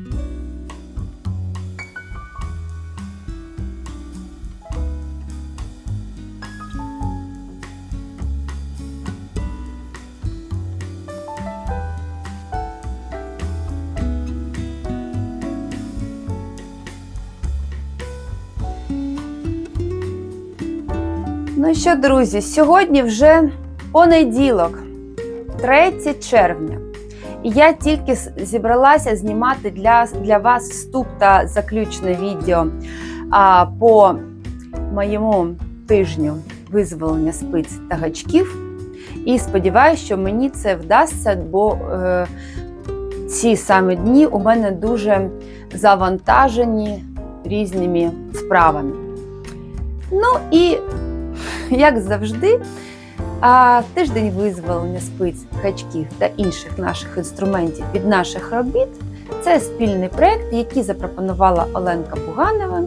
Ну що, друзі, сьогодні вже понеділок, 3 червня. Я тільки зібралася знімати для, для вас вступ та заключне відео а, по моєму тижню визволення спиць та гачків. І сподіваюся, що мені це вдасться, бо е, ці саме дні у мене дуже завантажені різними справами. Ну і як завжди, а тиждень визволення спиць, гачків та інших наших інструментів від наших робіт це спільний проєкт, який запропонувала Оленка Буганова.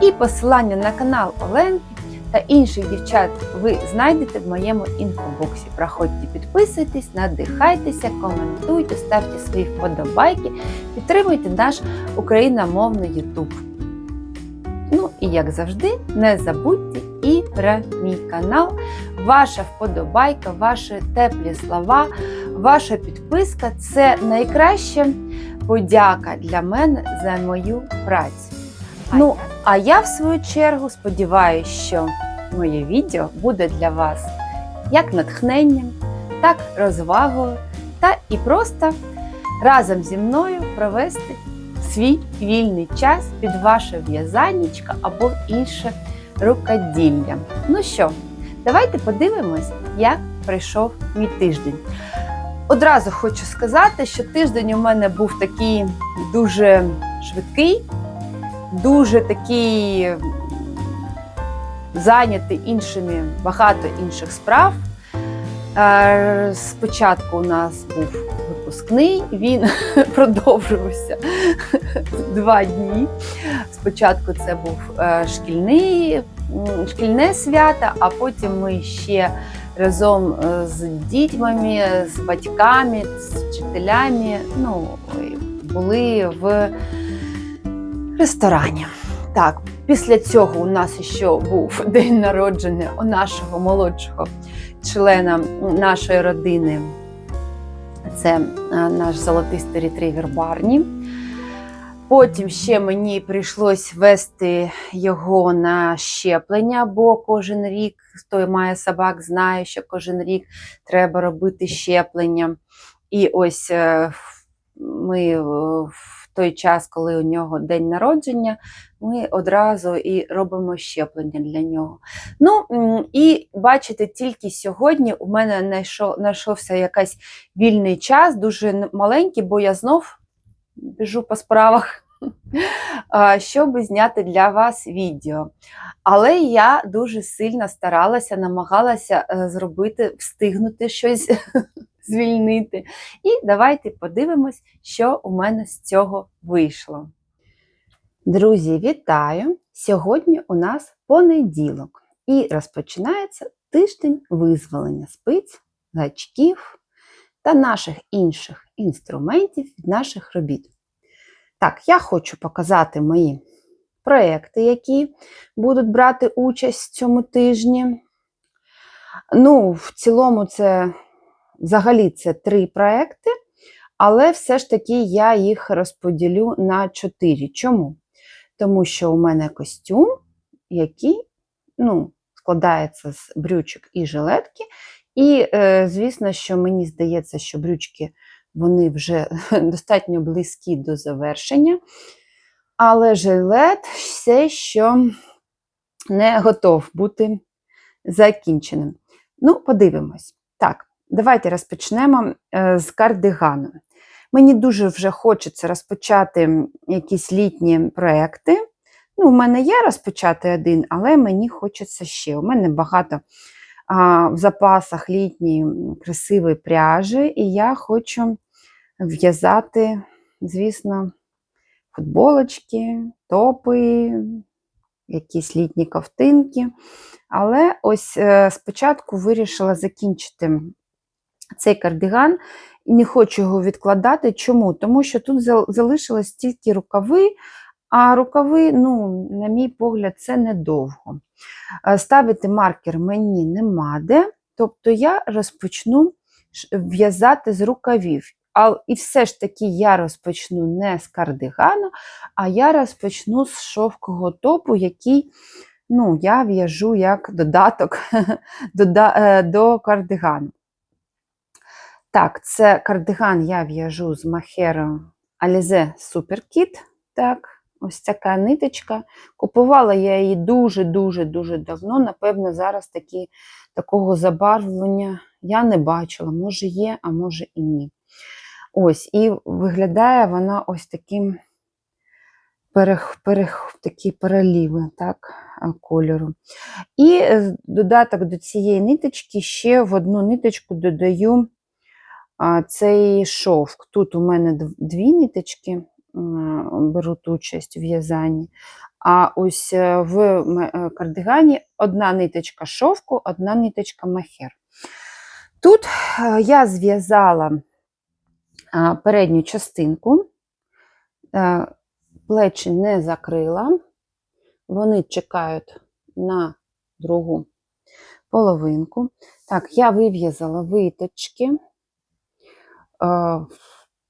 І посилання на канал Оленки та інших дівчат ви знайдете в моєму інфобоксі. Проходьте, підписуйтесь, надихайтеся, коментуйте, ставте свої вподобайки, підтримуйте наш україномовний YouTube. Ну і як завжди, не забудьте і про мій канал. Ваша вподобайка, ваші теплі слова, ваша підписка це найкраща подяка для мене за мою працю. Ну, а я в свою чергу сподіваюся, що моє відео буде для вас як натхненням, так розвагою, та і просто разом зі мною провести свій вільний час під ваше в'язаннячко або інше рукоділля. Ну що, давайте подивимось, як пройшов мій тиждень. Одразу хочу сказати, що тиждень у мене був такий дуже швидкий, дуже такий зайнятий іншими багато інших справ. Е, Спочатку у нас був випускний, він продовжувався два дні. Спочатку це був е, шкільний, шкільне свято, а потім ми ще разом е, з дітьми, з батьками, з вчителями ну, були в ресторані. Так, після цього у нас ще був день народження у нашого молодшого члена нашої родини. Це е, наш золотистий ретрівер Барні. Потім ще мені прийшлось вести його на щеплення, бо кожен рік, хто має собак, знає, що кожен рік треба робити щеплення. І ось е, ми е, в той час, коли у нього день народження, ми одразу і робимо щеплення для нього. Ну і бачите, тільки сьогодні у мене знайшовся якийсь вільний час, дуже маленький, бо я знов біжу по справах, щоб зняти для вас відео. Але я дуже сильно старалася, намагалася е, зробити, встигнути щось звільнити. І давайте подивимось, що у мене з цього вийшло. Друзі, вітаю! Сьогодні у нас понеділок і розпочинається тиждень визволення спиць, гачків та наших інших інструментів від наших робіт. Так, я хочу показати мої проекти, які будуть брати участь в цьому тижні. Ну, в цілому, це взагалі це три проекти, але все ж таки я їх розподілю на чотири. Чому? Тому що у мене костюм, який ну, складається з брючок і жилетки. І, е, звісно, що мені здається, що брючки вони вже достатньо близькі до завершення. Але жилет все, що не готов бути закінченим. Ну, подивимось. Так, давайте розпочнемо е, з кардигану. Мені дуже вже хочеться розпочати якісь літні проекти. Ну, у мене є розпочати один, але мені хочеться ще. У мене багато в запасах літньої красивої пряжі, і я хочу в'язати, звісно, футболочки, топи, якісь літні ковтинки. Але ось е, спочатку вирішила закінчити цей кардиган не хочу його відкладати. Чому? Тому що тут залишилось тільки рукави, а рукави, ну, на мій погляд, це недовго. Е, Ставити маркер мені нема де, тобто я розпочну в'язати з рукавів. А, і все ж таки я розпочну не з кардигану, а я розпочну з шовкового топу, який ну, я в'яжу як додаток до, да- е, до кардигану. Так, це кардиган я в'яжу з махеру Alize Superkit. Так, ось така ниточка. Купувала я її дуже-дуже-дуже давно. Напевно, зараз такі, такого забарвлення я не бачила. Може є, а може і ні. Ось, і виглядає вона ось таким перех, перех, такі переліви так, кольору. І е, додаток до цієї ниточки ще в одну ниточку додаю цей шовк. Тут у мене дві ниточки беруть участь в в'язанні. А ось е, в е, кардигані одна ниточка шовку, одна ниточка махер. Тут е, я зв'язала передню частинку, плечі не закрила, вони чекають на другу половинку. Так, я вив'язала виточки.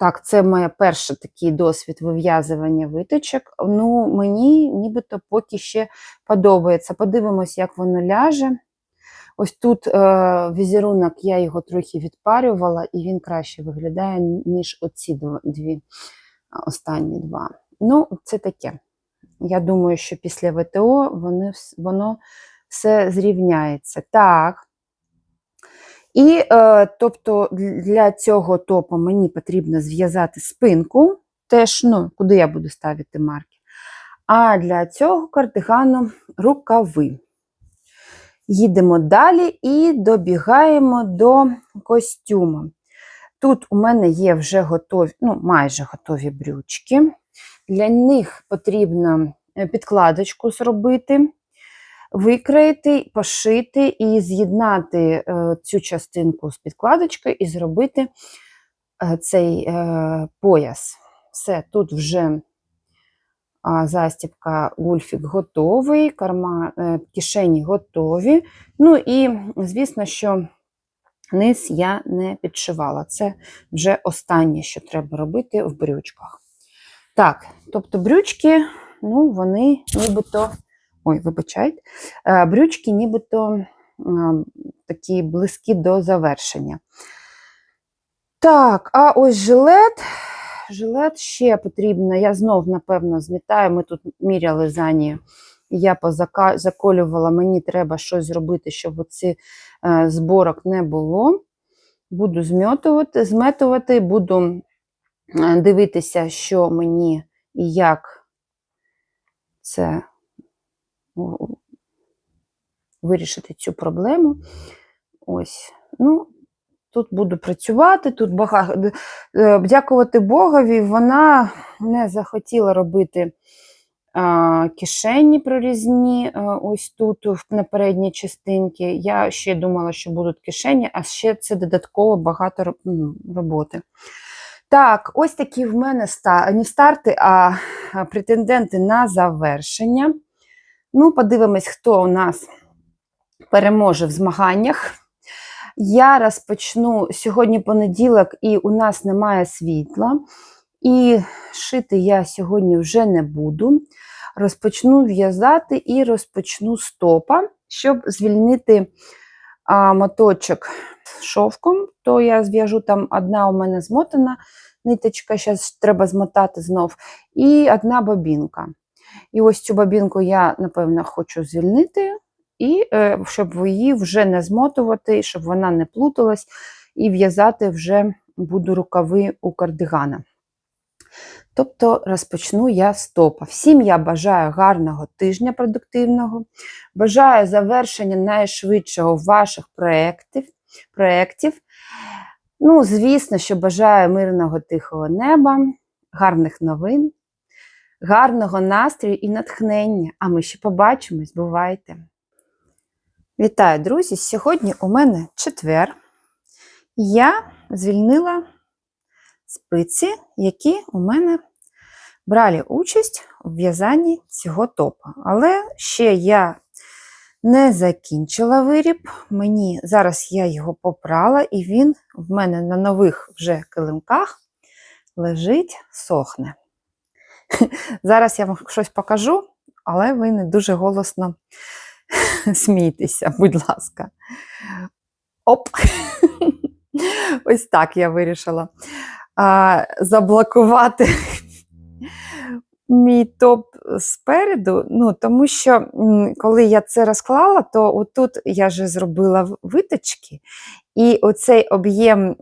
Е, Так, це моя перший такий досвід вив'язування виточок. Ну, мені нібито поки ще подобається. Подивимось, як воно ляже. Ось тут е, візерунок, я його трохи відпарювала, і він краще виглядає, ніж оці дві останні два. Ну, це таке. Я думаю, що після ВТО вони, воно все зрівняється. Так. І е, тобто для цього топу мені потрібно зв'язати спинку, теж, ну, куди я буду ставити марки. А для цього кардигану рукави. Їдемо далі і добігаємо до костюму. Тут у мене є вже готові, ну, майже готові брючки. Для них потрібно е, підкладочку зробити, викроїти, пошити і з'єднати е, цю частинку з підкладочкою і зробити е, цей е, пояс. Все, тут вже застібка гульфік готовий, карма, кишені готові. Ну і, звісно, що низ я не підшивала. Це вже останнє, що треба робити в брючках. Так, тобто брючки, ну, вони нібито. Ой, вибачайте, е, брючки нібито такі близькі до завершення. Так, а ось жилет. Жилет ще потрібно. Я знов, напевно, змітаю. Ми тут міряли за нею. Я позака- заколювала, мені треба щось зробити, щоб оці е, зборок не було. Буду зметувати, зметувати, буду дивитися, що мені і як це вирішити цю проблему. Ось, ну, тут буду працювати, тут багато. Е, Дякувати Богові, вона не захотіла робити кишені прорізні, е, ось тут на передній частинці. Я ще думала, що будуть кишені, а ще це додатково багато роботи. Так, ось такі в мене не старти, а претенденти на завершення. Ну, подивимось, хто у нас переможе в змаганнях. Я розпочну сьогодні понеділок, і у нас немає світла. І шити я сьогодні вже не буду. Розпочну в'язати і розпочну з топа, щоб звільнити а, моточок шовком, то я зв'яжу там одна у мене змотана ниточка, зараз треба змотати знов, і одна бобінка. І ось цю бабінку я, напевно, хочу звільнити, і е, щоб її вже не змотувати, щоб вона не плуталась, і в'язати вже буду рукави у кардигана. Тобто розпочну я з топа. Всім я бажаю гарного тижня продуктивного, бажаю завершення найшвидшого ваших проєктів. проєктів. Ну, звісно, що бажаю мирного тихого неба, гарних новин, гарного настрою і натхнення. А ми ще побачимось, бувайте! Вітаю, друзі! Сьогодні у мене четвер. Я звільнила спиці, які у мене брали участь у в'язанні цього топа. Але ще я не закінчила виріб. Мені зараз я його попрала, і він в мене на нових вже килимках лежить, сохне. Зараз я вам щось покажу, але ви не дуже голосно смійтеся, будь ласка. Оп! Ось так я вирішила а, заблокувати мій топ спереду. Ну, тому що коли я це розклала, то отут я вже зробила виточки, і оцей об'єм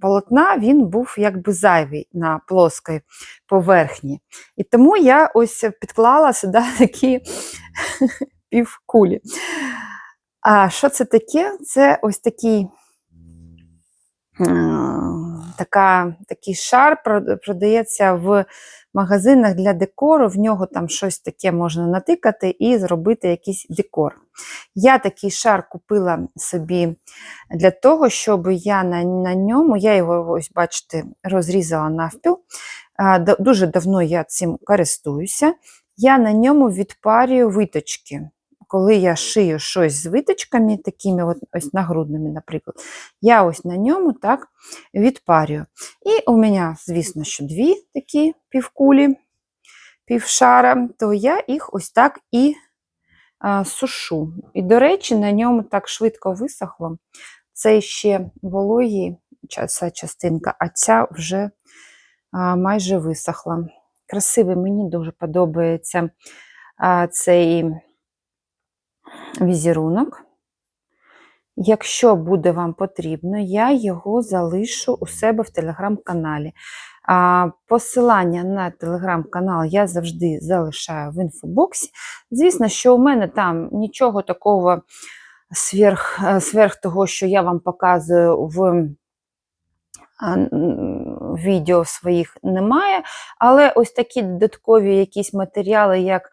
полотна він був якби зайвий на плоскій поверхні. І тому я ось підклала сюди такі півкулі. А що це таке? Це ось такий така, такий шар продається в магазинах для декору. В нього там щось таке можна натикати і зробити якийсь декор. Я такий шар купила собі для того, щоб я на, на ньому, я його, ось бачите, розрізала навпіл. Дуже давно я цим користуюся. Я на ньому відпарюю виточки. Коли я шию щось з виточками, такими от, ось нагрудними, наприклад, я ось на ньому так відпарюю. І у мене, звісно, що дві такі півкулі, півшара, то я їх ось так і а, сушу. І, до речі, на ньому так швидко висохло. Це ще вологі ця частинка, а ця вже а, майже висохла. Красивий, мені дуже подобається а, цей візерунок. Якщо буде вам потрібно, я його залишу у себе в телеграм-каналі. Посилання на телеграм-канал я завжди залишаю в інфобоксі. Звісно, що у мене там нічого такого сверх, е, сверх того, що я вам показую в відео своїх немає, але ось такі додаткові якісь матеріали, як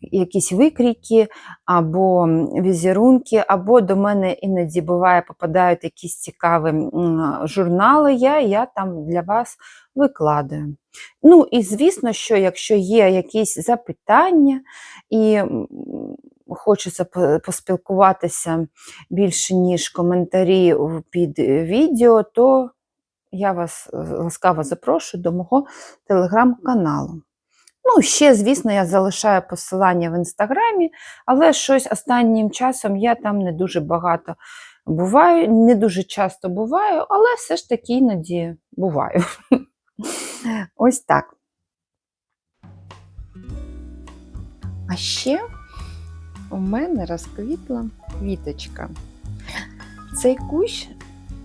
якісь викрійки або візерунки, або до мене іноді буває попадають якісь цікаві журнали, я, я там для вас викладаю. Ну і звісно, що якщо є якісь запитання і хочеться поспілкуватися більше, ніж коментарі під відео, то я вас е, ласкаво запрошую до мого телеграм-каналу. Ну, ще, звісно, я залишаю посилання в інстаграмі, але щось останнім часом я там не дуже багато буваю, не дуже часто буваю, але все ж таки іноді буваю. Ось так. А ще у мене розквітла квіточка. Цей кущ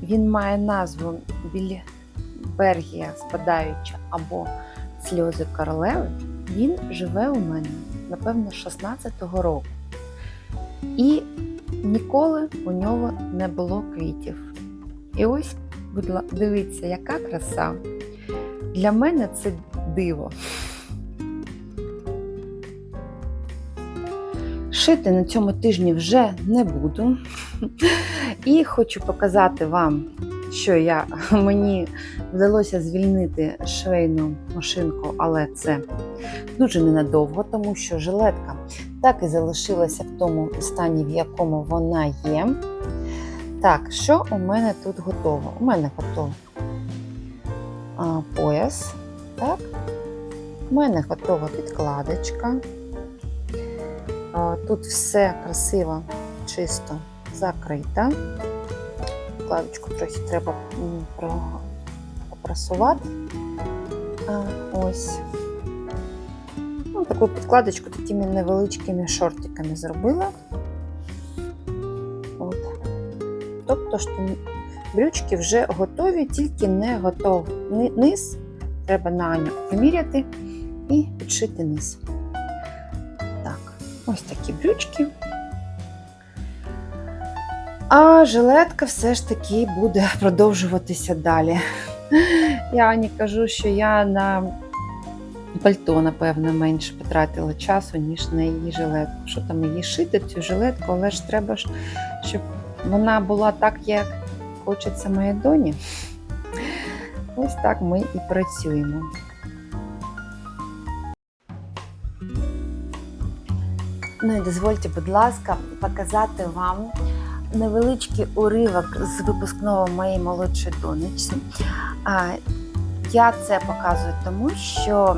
він має назву Більбергія спадаюча або сльози королеви. Він живе у мене, напевно, 16-го року. І ніколи у нього не було квітів. І ось, дивіться, яка краса. Для мене це диво. Шити на цьому тижні вже не буду. І хочу показати вам, що я, мені вдалося звільнити швейну машинку, але це дуже ненадовго, тому що жилетка так і залишилася в тому стані, в якому вона є. Так, що у мене тут готово? У мене готовий а, пояс. Так. У мене готова підкладочка. А, Тут все красиво, чисто закрита. Підкладочку трохи треба попрасувати. А, ось. Таку підкладочку такими невеличкими шортиками зробила. От. Тобто, що брючки вже готові, тільки не готовий низ. Треба на Аню приміряти і підшити низ. Так, ось такі брючки. А жилетка все ж таки буде продовжуватися далі. Я Ані кажу, що я на пальто, напевно, менше потратила часу, ніж на її жилетку. Що там її шити, цю жилетку, але ж треба ж, щоб вона була так, як хочеться моїй доні. Ось так ми і працюємо. Ну і дозвольте, будь ласка, показати вам невеличкий уривок з випускного моєї молодшої донечці. Я це показую тому, що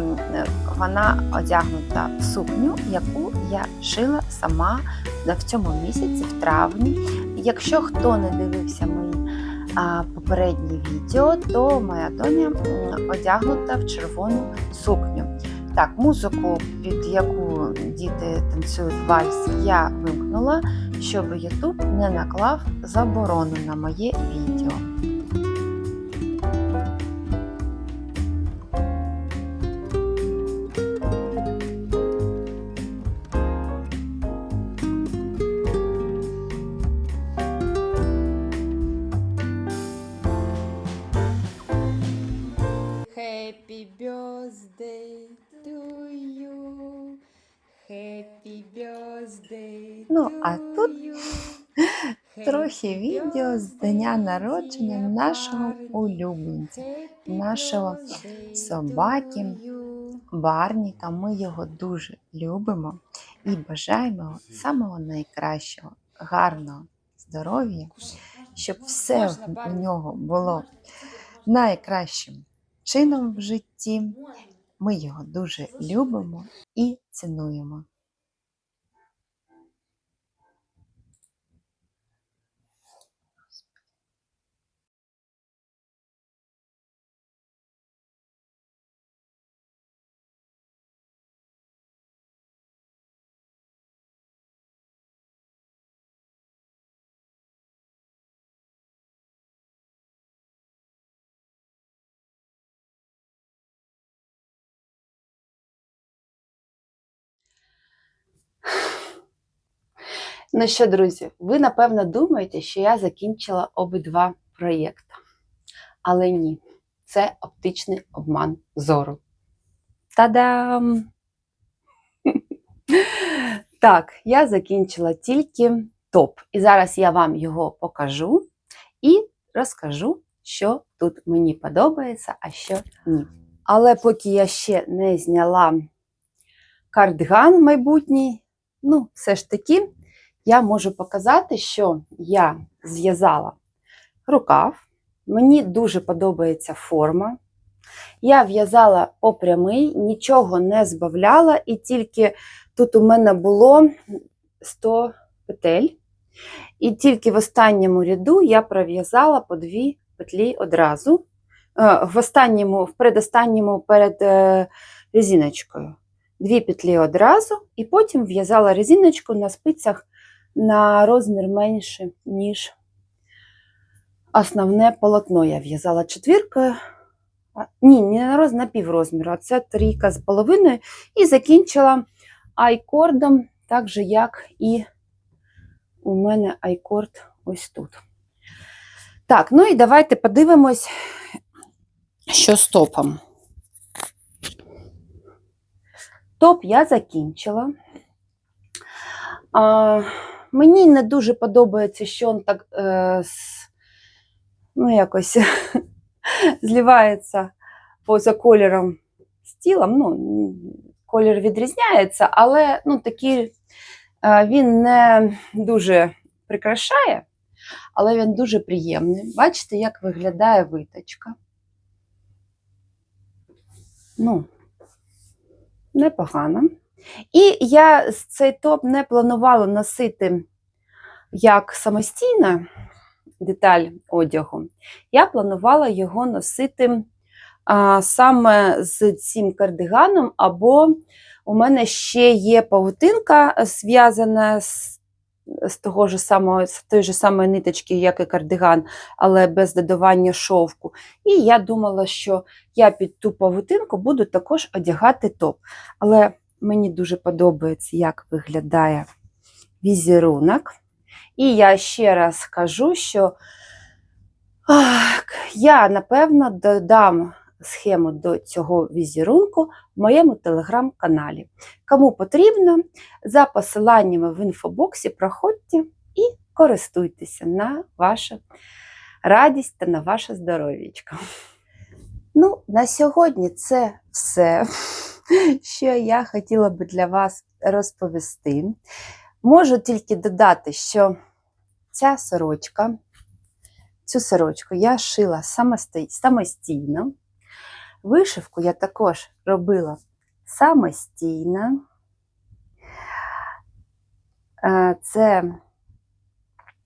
вона одягнута в сукню, яку я шила сама в цьому місяці, в травні. Якщо хто не дивився мої попередні відео, то моя доня одягнута в червону сукню. Так, музику, під яку діти танцюють вальс, я вимкнула, щоб YouTube не наклав заборону на моє відео. Трохи відео з дня народження нашого улюбленця, нашого собаки. Барніка. Ми його дуже любимо і бажаємо самого найкращого, гарного здоров'я, щоб все у нього було найкращим чином в житті. Ми його дуже любимо і цінуємо. Ну що, друзі, ви напевно думаєте, що я закінчила обидва проєкти. Але ні, це оптичний обман зору. Та-дам! Так, я закінчила тільки топ. І зараз я вам його покажу і розкажу, що тут мені подобається, а що ні. Але поки я ще не зняла кардиган майбутній, ну, все ж таки, я можу показати, що я зв'язала рукав. Мені дуже подобається форма. Я в'язала по нічого не збавляла, і тільки тут у мене було 100 петель. І тільки в останньому ряду я пров'язала по дві петлі одразу. Е, В останньому, в передостанньому перед е, резиночкою. Дві петлі одразу, і потім в'язала резиночку на спицях на розмір менше, ніж основне полотно. Я в'язала четвіркою. Ні, не на, роз, на піврозміру, а це трійка з половиною. І закінчила айкордом, так же, як і у мене айкорд ось тут. Так, ну і давайте подивимось, що з топом. Топ я закінчила. А, мені не дуже подобається, що він так е, ну, якось зливається поза кольором з тілом. Ну, колір відрізняється, але ну, такий, е, він не дуже прикрашає, але він дуже приємний. Бачите, як виглядає виточка. Ну, непогано. І я цей топ не планувала носити як самостійна деталь одягу. Я планувала його носити а, саме з цим кардиганом або У мене ще є павутинка, е, зв'язана з, з того ж самого, з тої ж самої ниточки, як і кардиган, але без додавання шовку. І я думала, що я під ту павутинку буду також одягати топ. Але мені дуже подобається, як виглядає візерунок. І я ще раз кажу, що ах, я, напевно, додам схему до цього візерунку в моєму телеграм-каналі. Кому потрібно, за посиланнями в інфобоксі проходьте і користуйтеся на вашу радість та на ваше здоров'ячко. Ну, на сьогодні це все, що я хотіла би для вас розповісти. Можу тільки додати, що ця сорочка, цю сорочку я шила самостійно. Вишивку я також робила самостійно. Е, Це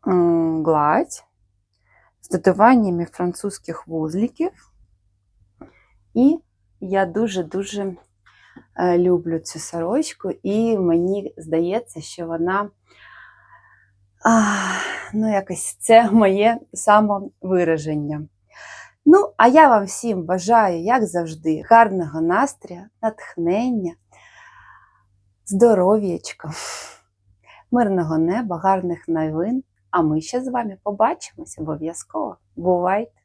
гладь з додаваннями французьких вузликів. І я дуже-дуже люблю цю сорочку, і мені здається, що вона а, ну, якось це моє самовираження. Ну, а я вам всім бажаю, як завжди, гарного настрою, натхнення, здоров'ячка, мирного неба, гарних новин. А ми ще з вами побачимось обов'язково. Бувайте!